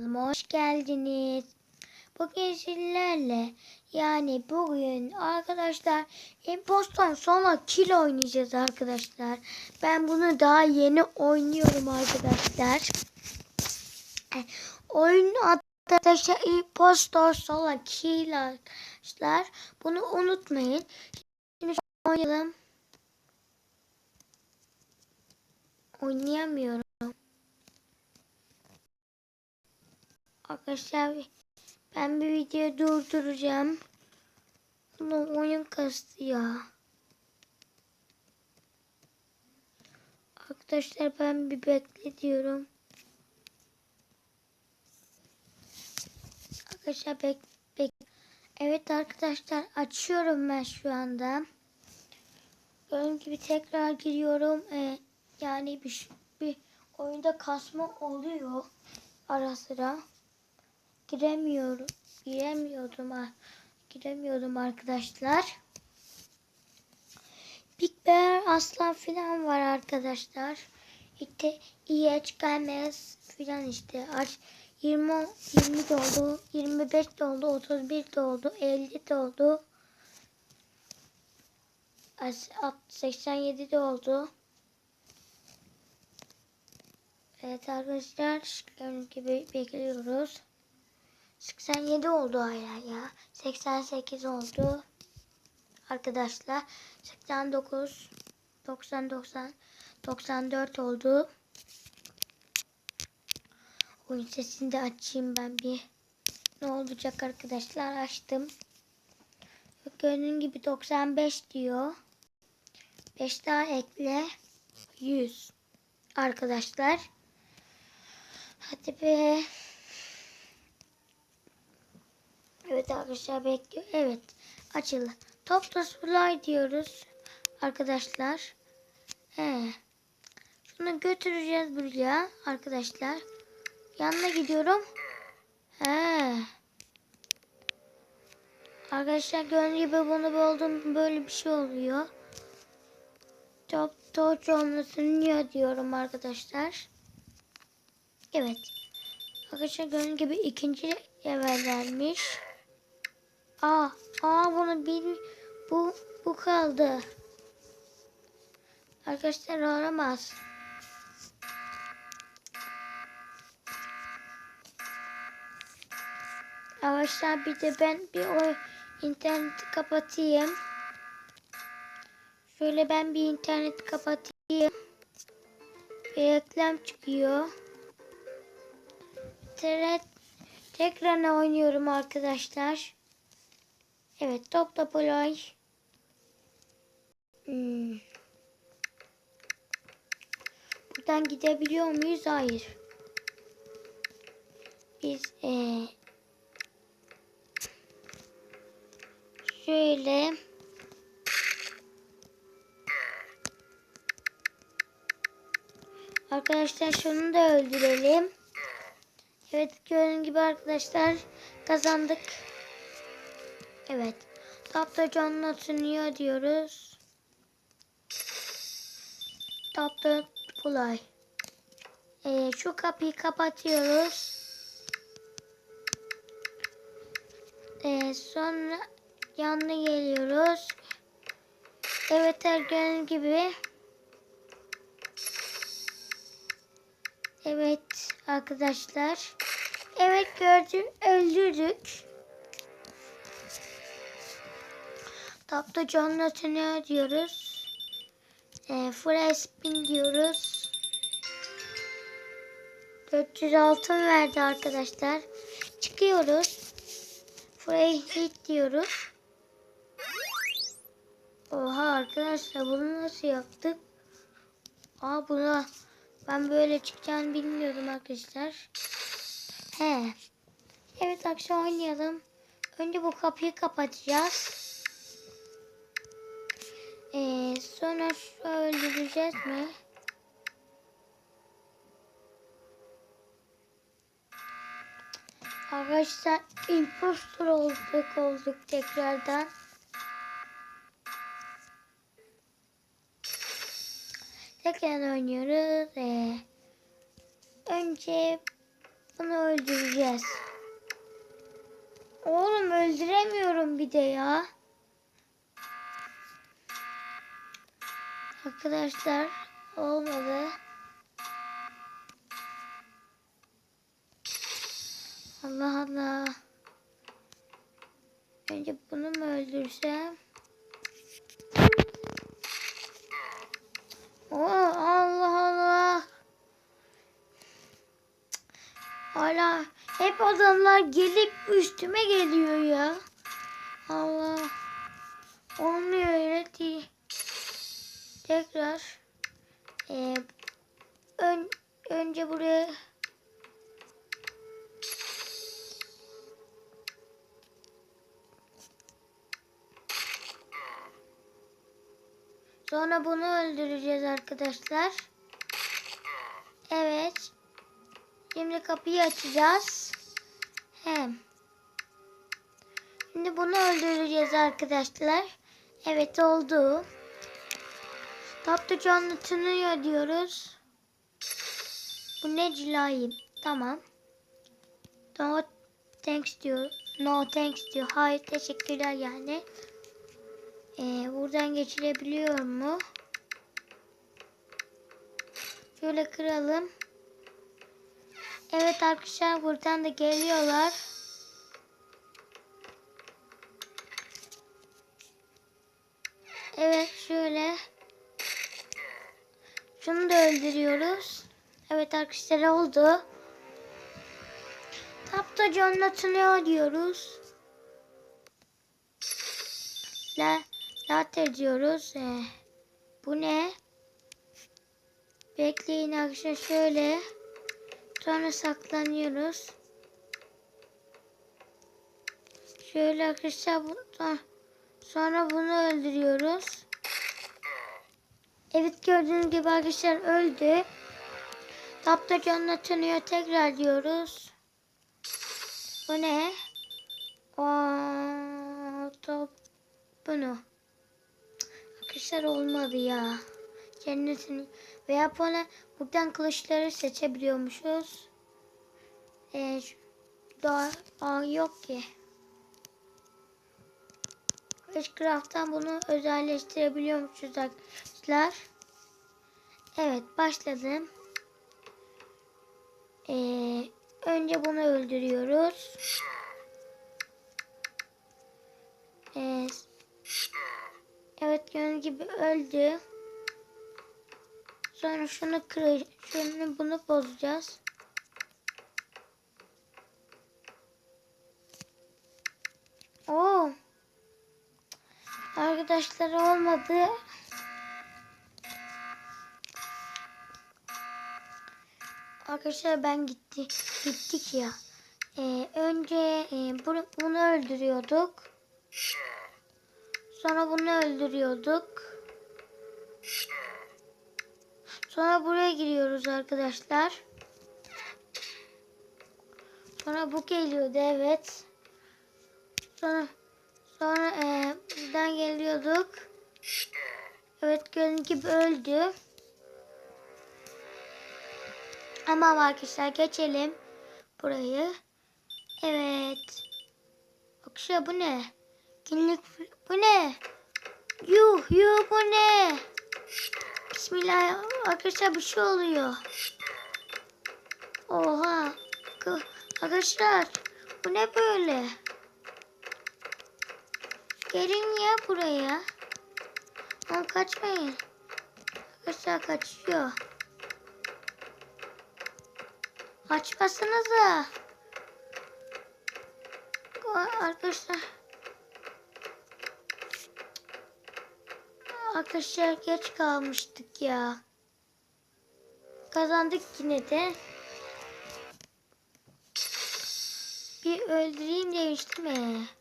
Hoş geldiniz. Bugün sizlerle yani bugün arkadaşlar impostor sonra kill oynayacağız arkadaşlar. Ben bunu daha yeni oynuyorum arkadaşlar. E, Oyun arkadaşlar impostor sonra kill arkadaşlar. Bunu unutmayın. Şimdi oynayalım. Oynayamıyorum. Arkadaşlar ben bir video durduracağım. Bunu oyun kastı ya. Arkadaşlar ben bir bekle diyorum. Arkadaşlar bek bek. Evet arkadaşlar açıyorum ben şu anda. Gördüğünüz gibi tekrar giriyorum. Ee, yani bir, bir oyunda kasma oluyor ara sıra giremiyorum. Giremiyordum. Giremiyordum arkadaşlar. Big Bear aslan filan var arkadaşlar. İşte İyeç gelmez filan işte. Aç 20 20 doldu, 25 doldu, 31 doldu, 50 doldu. As- at- 87 doldu. Evet arkadaşlar gördüğünüz gibi bekliyoruz. 87 oldu hala ya. 88 oldu. Arkadaşlar 89 90 90 94 oldu. Oyun sesini de açayım ben bir. Ne olacak arkadaşlar açtım. Gördüğün gibi 95 diyor. 5 daha ekle. 100. Arkadaşlar. Hadi be. Evet arkadaşlar bekliyor. Evet. Açıldı. Top da fly diyoruz. Arkadaşlar. He. Şunu götüreceğiz buraya arkadaşlar. Yanına gidiyorum. He. Arkadaşlar gördüğünüz gibi bunu buldum. Böyle bir şey oluyor. Top torch olmasını niye diyorum arkadaşlar. Evet. Arkadaşlar gördüğünüz gibi ikinci level vermiş. Aa, aa bunu bir bu bu kaldı. Arkadaşlar olamaz. Arkadaşlar bir de ben bir o interneti kapatayım. Şöyle ben bir internet kapatayım. Bir reklam çıkıyor. Tek tekrar oynuyorum arkadaşlar. Evet top top olay. Hmm. Buradan gidebiliyor muyuz? Hayır. Biz ee, şöyle Arkadaşlar şunu da öldürelim. Evet gördüğünüz gibi arkadaşlar kazandık. Evet. Tapta canına sunuyor diyoruz. Tapta bulay. Ee, şu kapıyı kapatıyoruz. Ee, sonra yanına geliyoruz. Evet gördüğünüz gibi. Evet arkadaşlar. Evet gördüm öldürdük. Tapta canına diyoruz. E, Fresh spin diyoruz. 400 altın verdi arkadaşlar. Çıkıyoruz. Free hit diyoruz. Oha arkadaşlar bunu nasıl yaptık? Aa buna ben böyle çıkacağını bilmiyordum arkadaşlar. He. Evet akşam oynayalım. Önce bu kapıyı kapatacağız. Ee, sonra şu öldüreceğiz mi? Arkadaşlar impostor olduk olduk tekrardan. Tekrar oynuyoruz. Ee, önce bunu öldüreceğiz. Oğlum öldüremiyorum bir de ya. Arkadaşlar olmadı. Allah Allah. Önce bunu mu öldürsem? Oo, Allah Allah. Hala hep adamlar gelip üstüme geliyor ya. Allah. Olmuyor öyle değil. Tekrar. Ee, ön, önce buraya Sonra bunu öldüreceğiz arkadaşlar. Evet. Şimdi kapıyı açacağız. Hem. Şimdi bunu öldüreceğiz arkadaşlar. Evet oldu. Tatlı anlatılıyor diyoruz. Bu ne cilayım? Tamam. No thanks diyor. No thanks diyor. Hayır teşekkürler yani. Ee, buradan geçilebiliyor mu? Şöyle kıralım. Evet arkadaşlar buradan da geliyorlar. Öldürüyoruz. Evet arkadaşlar oldu. Tapta canlatılıyor diyoruz. La, latte diyoruz. Ee, bu ne? Bekleyin arkadaşlar şöyle. Sonra saklanıyoruz. Şöyle arkadaşlar bu, sonra bunu öldürüyoruz. Evet gördüğünüz gibi arkadaşlar öldü. Tapta canına tanıyor tekrar diyoruz. Bu ne? Aa, top bunu. Arkadaşlar olmadı ya. Cennetin veya bana buradan kılıçları seçebiliyormuşuz. Ee, daha aa, yok ki. Witchcraft'tan bunu özelleştirebiliyormuşuz arkadaşlar. Evet başladım. Ee, önce bunu öldürüyoruz. Evet gördüğünüz gibi öldü. Sonra şunu kıracağız. Şunu bunu bozacağız. Oo. Arkadaşlar olmadı. Arkadaşlar ben gitti gittik ya. Ee, önce e, bunu, bunu öldürüyorduk. Sonra bunu öldürüyorduk. Sonra buraya giriyoruz arkadaşlar. Sonra bu geliyordu evet. Sonra sonra e, buradan geliyorduk. Evet gördüğünüz gibi öldü. Tamam arkadaşlar geçelim burayı. Evet. Akşa bu ne? Günlük bu ne? Yuh yuh bu ne? Bismillah arkadaşlar bir şey oluyor. Oha. Arkadaşlar bu ne böyle? Gelin ya buraya. Ama kaçmayın. Arkadaşlar kaçıyor. Kaçmasınıza. Arkadaşlar. Arkadaşlar geç kalmıştık ya. Kazandık yine de. Bir öldüreyim demiştim ya.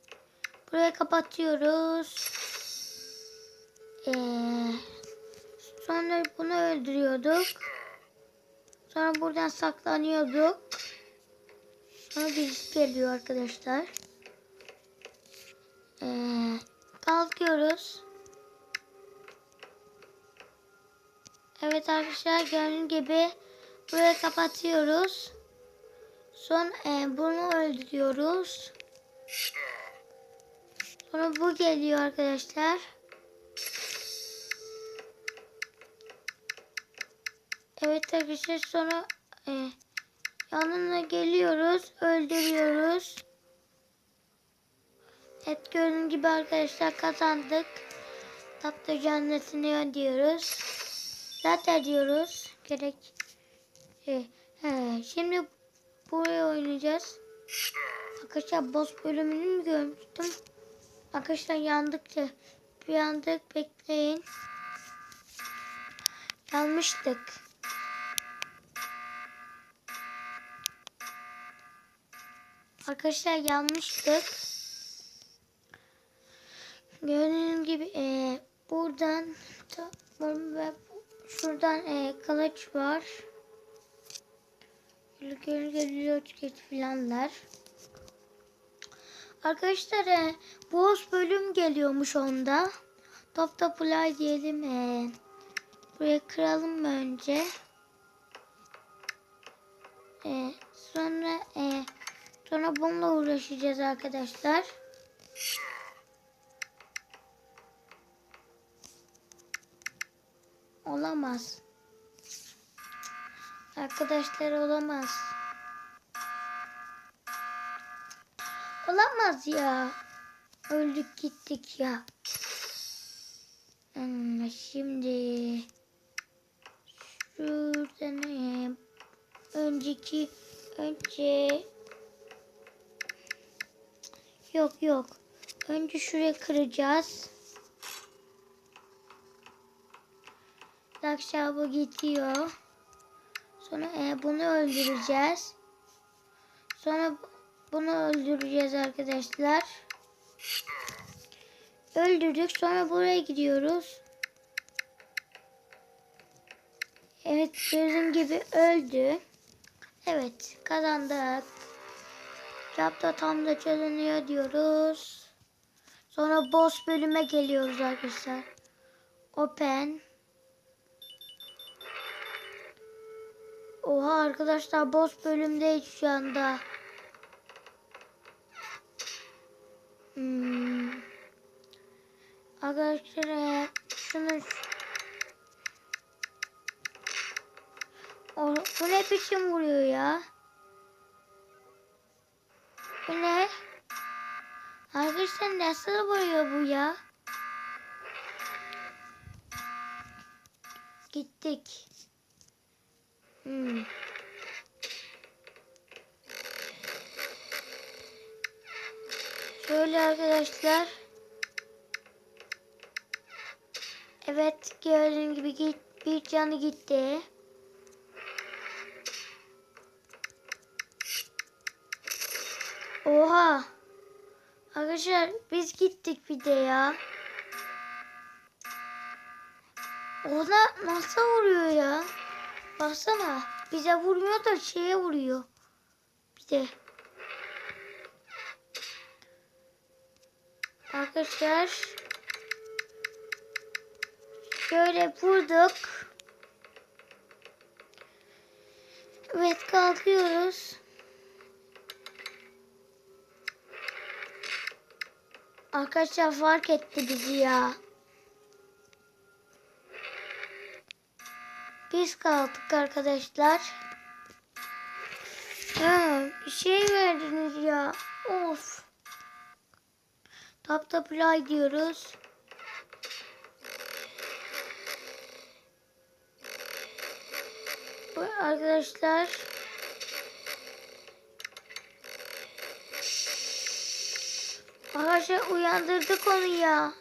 Burayı kapatıyoruz. Ee, sonra bunu öldürüyorduk. Sonra buradan saklanıyorduk. Sonra birisi geliyor arkadaşlar. Ee, kalkıyoruz. Evet arkadaşlar gördüğünüz gibi burayı kapatıyoruz. Sonra e, bunu öldürüyoruz. Sonra bu geliyor arkadaşlar. Evet arkadaşlar sonra e, yanına geliyoruz. Öldürüyoruz. Evet gördüğünüz gibi arkadaşlar kazandık. Tatlı cennetini ödüyoruz. Zaten diyoruz. Gerek. E, he, şimdi buraya oynayacağız. Arkadaşlar boss bölümünü mü görmüştüm? Arkadaşlar yandıkça bir yandık bekleyin. Yanmıştık. Arkadaşlar yanmıştık. Gördüğünüz gibi e, buradan ve şuradan e, kılıç var. Gördüğünüz gibi loçket filanlar. Arkadaşlar e, boss bölüm geliyormuş onda. Top play diyelim. E, buraya kıralım önce? E, sonra e, sonra bununla uğraşacağız arkadaşlar. Olamaz. Arkadaşlar olamaz. Olamaz ya. Öldük gittik ya. Hmm, şimdi şuradan e, önceki önce yok yok. Önce şuraya kıracağız. Akşam bu gidiyor. Sonra e, bunu öldüreceğiz. Sonra bunu öldüreceğiz arkadaşlar. Öldürdük. Sonra buraya gidiyoruz. Evet gördüğüm gibi öldü. Evet kazandık. Yapta tam da çözünüyor diyoruz. Sonra boss bölüme geliyoruz arkadaşlar. Open. Oha arkadaşlar boss bölümdeyiz şu anda. Hmm. Arkadaşlar şunu bu ne biçim vuruyor ya? Bu ne? Arkadaşlar nasıl vuruyor bu ya? Gittik. Hmm. Şöyle arkadaşlar. Evet gördüğün gibi git, bir canı gitti. Oha. Arkadaşlar biz gittik bir de ya. Ona nasıl vuruyor ya? Baksana. Bize vurmuyor da şeye vuruyor. Bir de. Arkadaşlar. Şöyle vurduk. Evet kalkıyoruz. Arkadaşlar fark etti bizi ya. Biz kaldık arkadaşlar. Ha, bir şey verdiniz ya. Of. Tap play diyoruz. Arkadaşlar. Arkadaşlar uyandırdık onu ya.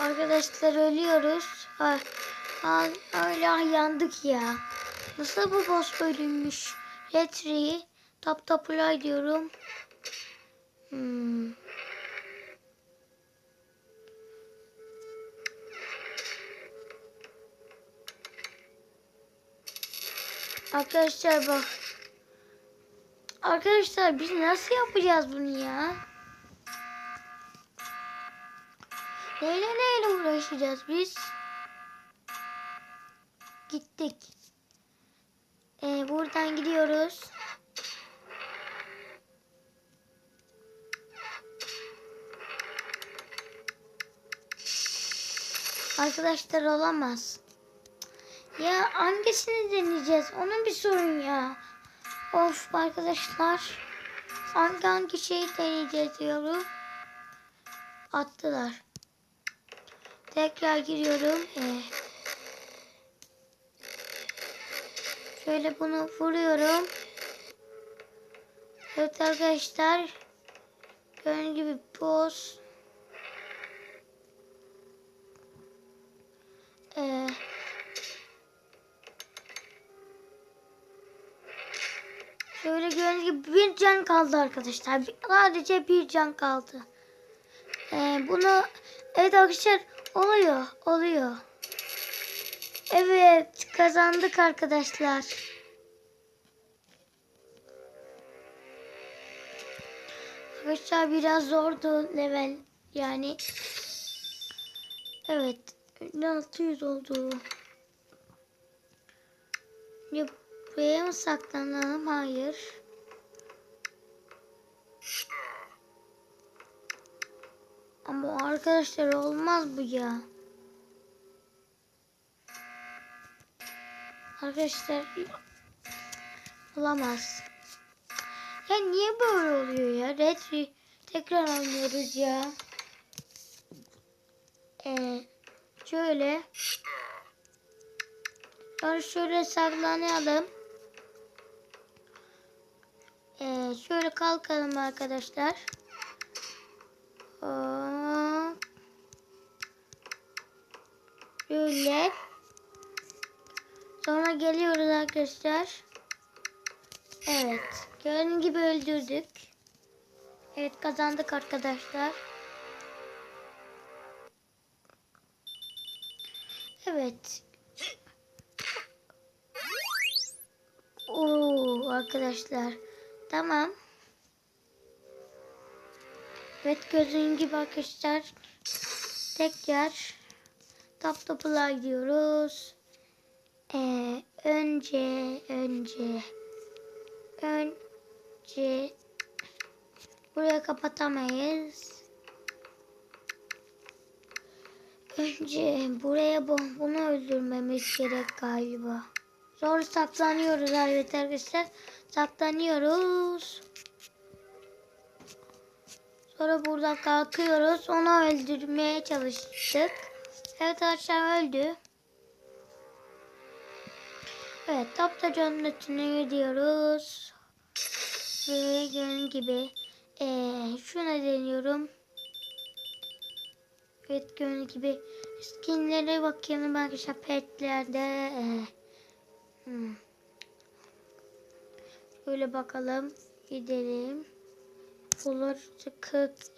Arkadaşlar ölüyoruz. Ha, ha, hala yandık ya. Nasıl bu boss bölünmüş? Retri'yi tap tap play diyorum. Hmm. Arkadaşlar bak. Arkadaşlar biz nasıl yapacağız bunu ya? Neyle neyle uğraşacağız biz? Gittik. Hemen gidiyoruz. Arkadaşlar olamaz. Ya hangisini deneyeceğiz? Onun bir sorun ya. Of arkadaşlar. Hangi hangi şeyi deneyeceğiz diyorum. Attılar. Tekrar giriyorum. Ee, şöyle bunu vuruyorum. Evet arkadaşlar. Gördüğünüz gibi boss. Can kaldı arkadaşlar. Sadece bir can kaldı. Ee, bunu evet arkadaşlar oluyor oluyor. Evet kazandık arkadaşlar. Arkadaşlar biraz zordu level yani. Evet 600 oldu. Şimdi buraya mı saklanalım? Hayır. Ama arkadaşlar olmaz bu ya. Arkadaşlar olamaz. Ya niye böyle oluyor ya? Retri tekrar oynuyoruz ya. Ee, şöyle. Sonra şöyle saklanalım. Ee, şöyle kalkalım arkadaşlar. Hop. Şöyle. Sonra geliyoruz arkadaşlar. Evet. Gördüğünüz gibi öldürdük. Evet kazandık arkadaşlar. Evet. Oo arkadaşlar. Tamam. Evet gördüğünüz gibi arkadaşlar. Tekrar top topula gidiyoruz. Ee, önce önce önce buraya kapatamayız. Önce buraya bu, bunu öldürmemiz gerek galiba. Sonra saklanıyoruz evet arkadaşlar. Saklanıyoruz. Sonra buradan kalkıyoruz. Onu öldürmeye çalıştık. Evet arkadaşlar öldü. Evet tapta cennetine gidiyoruz. Ve gördüğünüz gibi ee, şuna deniyorum. Evet gördüğünüz gibi skinlere bakıyorum arkadaşlar petlerde. Ee, hmm. Şöyle bakalım. Gidelim. Olur 44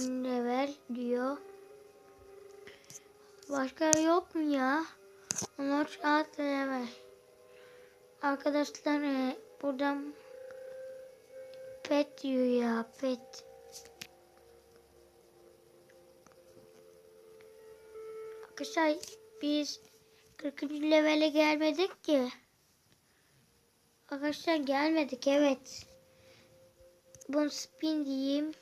level diyor. Başka yok mu ya? Onlar alt level. Arkadaşlar e, buradan pet diyor ya pet. Arkadaşlar biz 40. levele gelmedik ki. Arkadaşlar gelmedik evet. Bunu spin diyeyim.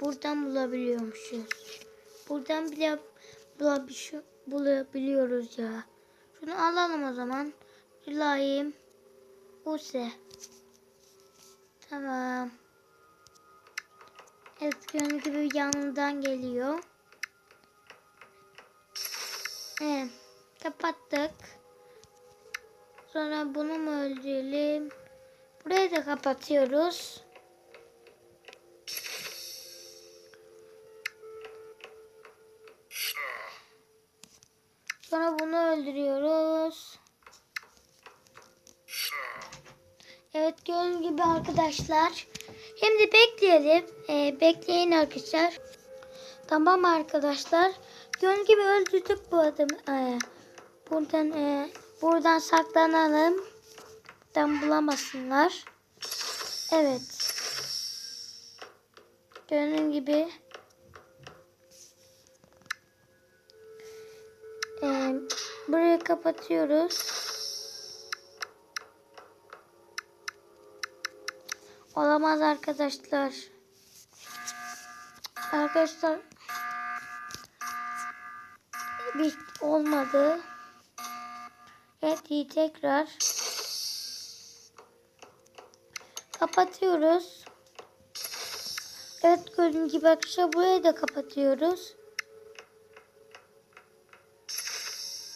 Buradan bulabiliyormuşuz. Buradan bile bulabiliyor, bulabiliyoruz ya. Şunu alalım o zaman. Rilayim. Use. Tamam. Evet gördüğünüz gibi yanından geliyor. Evet. Kapattık. Sonra bunu mu öldürelim? Burayı da kapatıyoruz. Sonra bunu öldürüyoruz. Evet gördüğünüz gibi arkadaşlar. Şimdi bekleyelim. Ee, bekleyin arkadaşlar. Tamam arkadaşlar. Gördüğünüz gibi öldürdük bu adamı. Ee, buradan e, buradan saklanalım. Buradan bulamasınlar. Evet. Gördüğünüz gibi Ee, burayı kapatıyoruz. Olamaz arkadaşlar. Arkadaşlar bir olmadı. Evet iyi tekrar kapatıyoruz. Evet gördüğünüz gibi arkadaşlar burayı da kapatıyoruz.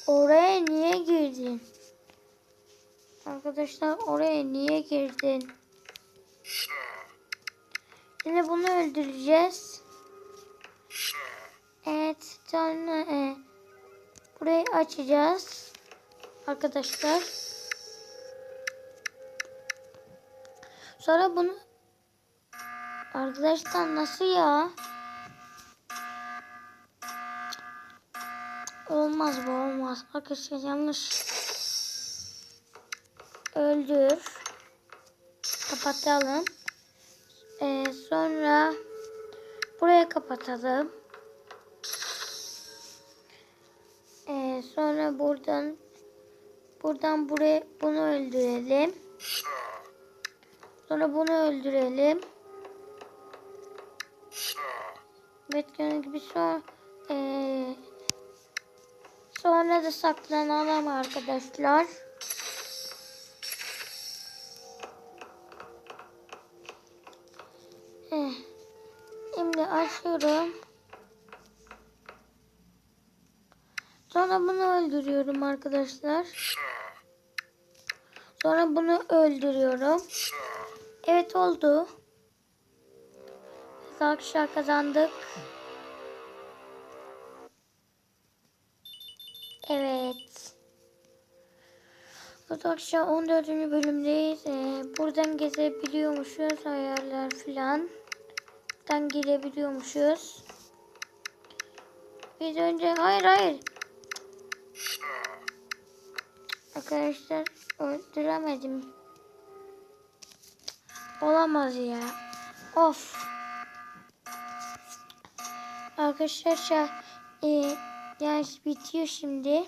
Oraya niye girdin? Arkadaşlar oraya niye girdin? Yine bunu öldüreceğiz. Evet sonra e, burayı açacağız. Arkadaşlar. Sonra bunu Arkadaşlar nasıl ya? Olmaz bu olmaz. Arkadaşlar yanlış. Öldür. Kapatalım. Ee, sonra buraya kapatalım. Ee, sonra buradan buradan buraya bunu öldürelim. Sonra bunu öldürelim. Evet gördüğünüz gibi son ee, sonra da saklanalım arkadaşlar. Eh, Şimdi açıyorum. Sonra bunu öldürüyorum arkadaşlar. Sonra bunu öldürüyorum. Evet oldu. Biz kazandık. Evet. Arkadaşlar 14. bölümdeyiz. Ee, buradan gezebiliyormuşuz. Ayarlar filan. Buradan girebiliyormuşuz. Biz önce hayır hayır. Arkadaşlar öldüremedim. Olamaz ya. Of. Arkadaşlar e, yani bitiyor şimdi.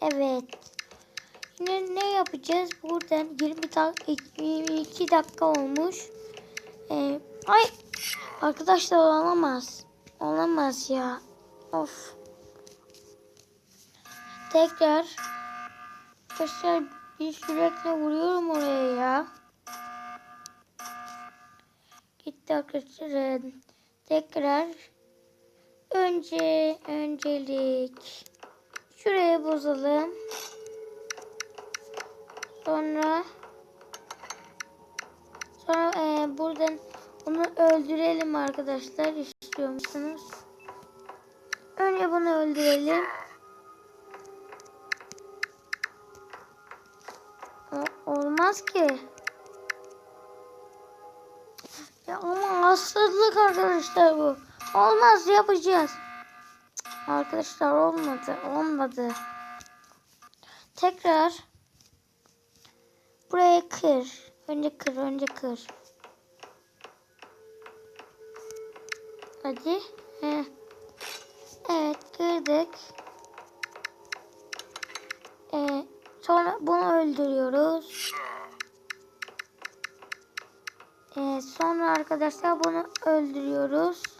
Evet. Şimdi ne yapacağız? Buradan 20 dak 22 dakika olmuş. Ee, ay arkadaşlar olamaz. Olamaz ya. Of. Tekrar arkadaşlar bir sürekli vuruyorum oraya ya. Gitti arkadaşlar. Ee, Tekrar önce öncelik şuraya bozalım. Sonra sonra e, buradan onu öldürelim arkadaşlar istiyor musunuz? Önce bunu öldürelim. O- olmaz ki. Ya ama hastalık arkadaşlar bu. Olmaz yapacağız. Arkadaşlar olmadı. Olmadı. Tekrar buraya kır. Önce kır. Önce kır. Hadi. Heh. Evet kırdık. Ee, sonra bunu öldürüyoruz. Ee, sonra arkadaşlar bunu öldürüyoruz.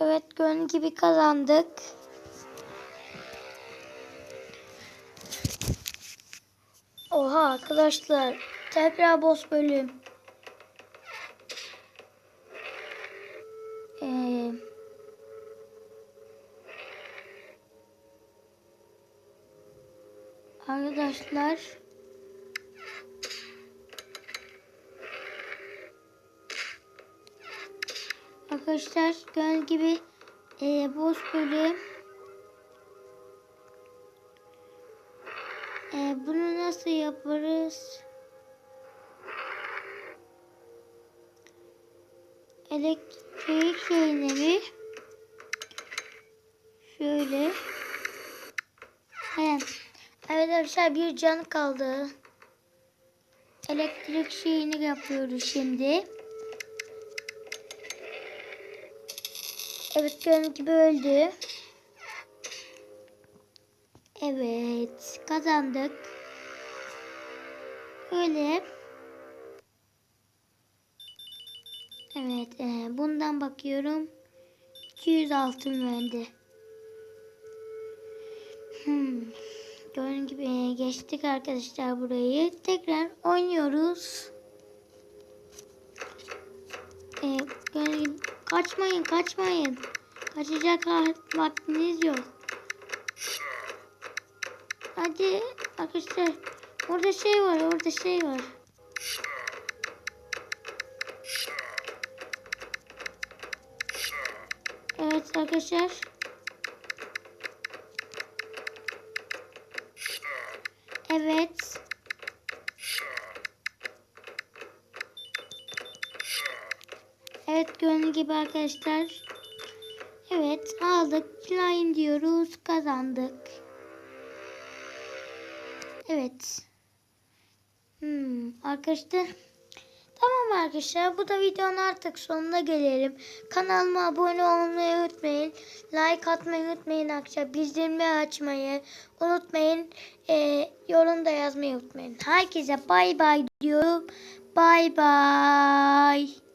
Evet gördüğünüz gibi kazandık. Oha arkadaşlar tekrar boss bölüm. Ee, arkadaşlar Arkadaşlar gördüğünüz gibi e, boss bölüm. E, bunu nasıl yaparız? Elektrik şeyine mi? Şöyle. He. Evet arkadaşlar bir can kaldı. Elektrik şeyini yapıyoruz şimdi. Evet gördüğünüz gibi öldü. Evet kazandık. Öyle. Evet. e, bundan bakıyorum. 200 altın verdi. Hmm. Gördüğün gibi e, geçtik arkadaşlar burayı. Tekrar oynuyoruz. E, gördüğün gibi- kaçmayın kaçmayın. Kaçacak vaktiniz yok. Hadi arkadaşlar. Orada şey var orada şey var. Evet arkadaşlar. Evet. Evet gördüğünüz gibi arkadaşlar. Evet aldık. Line diyoruz. Kazandık. Evet. Hmm, arkadaşlar. Tamam arkadaşlar bu da videonun artık sonuna gelelim. Kanalıma abone olmayı unutmayın. Like atmayı unutmayın arkadaşlar. Bildirimleri açmayı unutmayın. Ee, yorum da yazmayı unutmayın. Herkese bay bay diyorum. Bay bay.